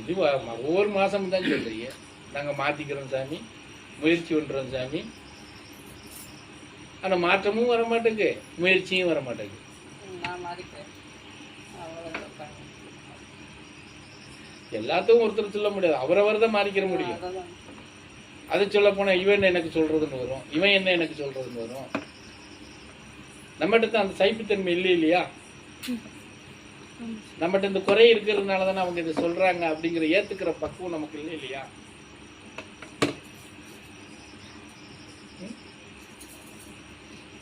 இது ஒவ்வொரு மாசமும் தான் சொல்றீங்க. நாங்க மாத்திக்கிறோம் சாமி. முயற்சி பண்றோம் சாமி. ஆனா மாற்றமும் வர மாட்டேங்குது முயற்சியும் வர மாட்டேங்குது ம், நான் மாறிக்கிறேன். அவ்வளோதான் பையன். எல்லாத்தையும் ஒருத்தர் சொல்ல முடியாது. அவரவர் தான் மாறிக்கிற முடியும். அதை சொல்ல போனா இவன் என்ன எனக்கு சொல்றதுன்னு வரும். இவன் என்ன எனக்கு சொல்றதுன்னு வரும். நம்மகிட்ட தான் அந்த சைப்புத்தன்மை இல்லை இல்லையா? நம்மகிட்ட இந்த குறை இருக்கிறதுனால தானே அவங்க இதை சொல்றாங்க அப்படிங்கிற ஏற்றுக்கிற பக்குவம் நமக்கு இல்லை இல்லையா?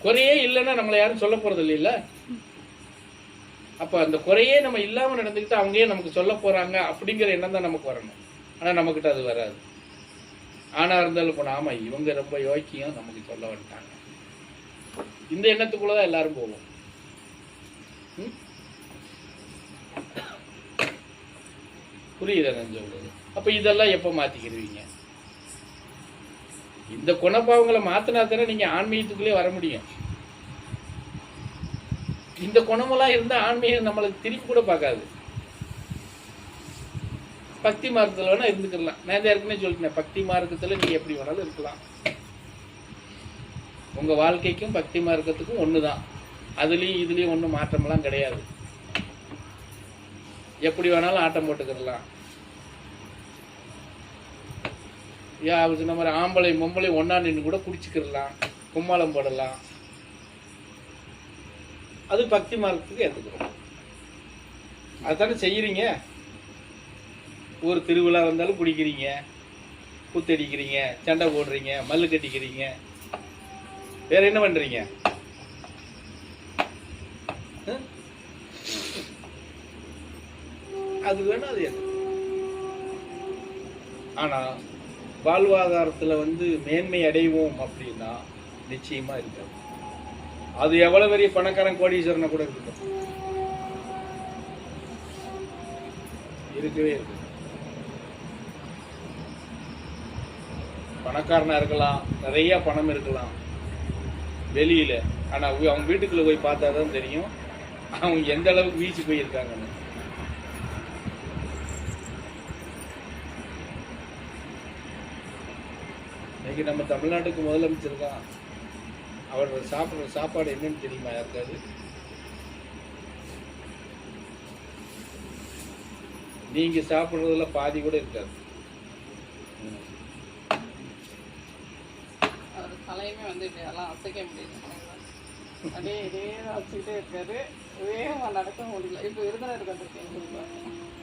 குறையே இல்லைன்னா நம்மளை யாரும் சொல்ல போறது இல்லைல்ல அப்ப அந்த குறையே நம்ம இல்லாம நடந்துக்கிட்டு அவங்க நமக்கு சொல்ல போறாங்க அப்படிங்கிற எண்ணம் தான் நமக்கு வரணும். ஆனா நம்மக்கிட்ட அது வராது. ஆனா இருந்தாலும் போனா நாம இவங்க ரொம்ப யோக்கியம் நமக்கு சொல்ல வந்துட்டாங்க. இந்த எண்ணத்துக்குள்ளதான் எல்லாரும் போவோம். புரியுது புரியுதா நான் சொல்றது? அப்ப இதெல்லாம் எப்ப மாத்திக்கிடுவீங்க இந்த குணப்பாவங்களை மாத்தினா தானே நீங்க ஆன்மீகத்துக்குள்ளே வர முடியும். இந்த குணமெல்லாம் இருந்தா ஆன்மீகம் நம்மளுக்கு திருப்பி கூட பார்க்காது. பக்தி மார்க்கத்தில் வேணால் இருந்துக்கலாம். நான் தான் ஏற்கனவே சொல்லிட்டேன் பக்தி மார்க்கத்தில் நீ எப்படி வேணாலும் இருக்கலாம். உங்கள் வாழ்க்கைக்கும் பக்தி மார்க்கத்துக்கும் தான் அதுலேயும் இதுலேயும் ஒன்றும் மாற்றமெல்லாம் கிடையாது. எப்படி வேணாலும் ஆட்டம் போட்டுக்கிடலாம். யா அவர் சொன்ன மாதிரி ஆம்பளை பொம்பளை ஒன்றா நின்று கூட குடிச்சிக்கிடலாம். கும்மாளம் போடலாம். அது பக்தி மார்க்கத்துக்கு ஏத்துக்கிறோம். அதுதானே செய்கிறீங்க ஒரு திருவிழா வந்தாலும் குடிக்கிறீங்க. குத்தடிக்கிறீங்க சண்டை போடுறீங்க மல்லு கட்டிக்கிறீங்க. வேற என்ன பண்றீங்க? அது வேணா அது என்ன? ஆனா வந்து மேன்மை அடைவோம் அப்படின்னா நிச்சயமாக இருக்காது. அது எவ்வளோ பெரிய பணக்காரன் கோடீஸ்வரனை கூட இருக்கட்டும். இருக்கவே இருக்கு பணக்காரனாக இருக்கலாம் நிறையா பணம் இருக்கலாம். வெளியில். ஆனால் அவங்க வீட்டுக்குள்ளே போய் பார்த்தா தான் தெரியும். அவங்க எந்த அளவுக்கு வீச்சு போயிருக்காங்கன்னு. இன்னைக்கு நம்ம தமிழ்நாட்டுக்கு முதலமைச்சர் தான் அவர் சாப்பிட்ற சாப்பாடு என்னன்னு தெரியுமா யாருக்காது நீங்கள் சாப்பிட்றதுல பாதி கூட இருக்காது ம். அவர் தலையுமே வந்து இப்படி எல்லாம் அசைக்க முடியல. அப்படியே இதே வச்சுக்கிட்டே இருக்காரு. வேகமாக நடக்க முடியல. இப்போ விருதுநகருக்கு வந்திருக்கேன்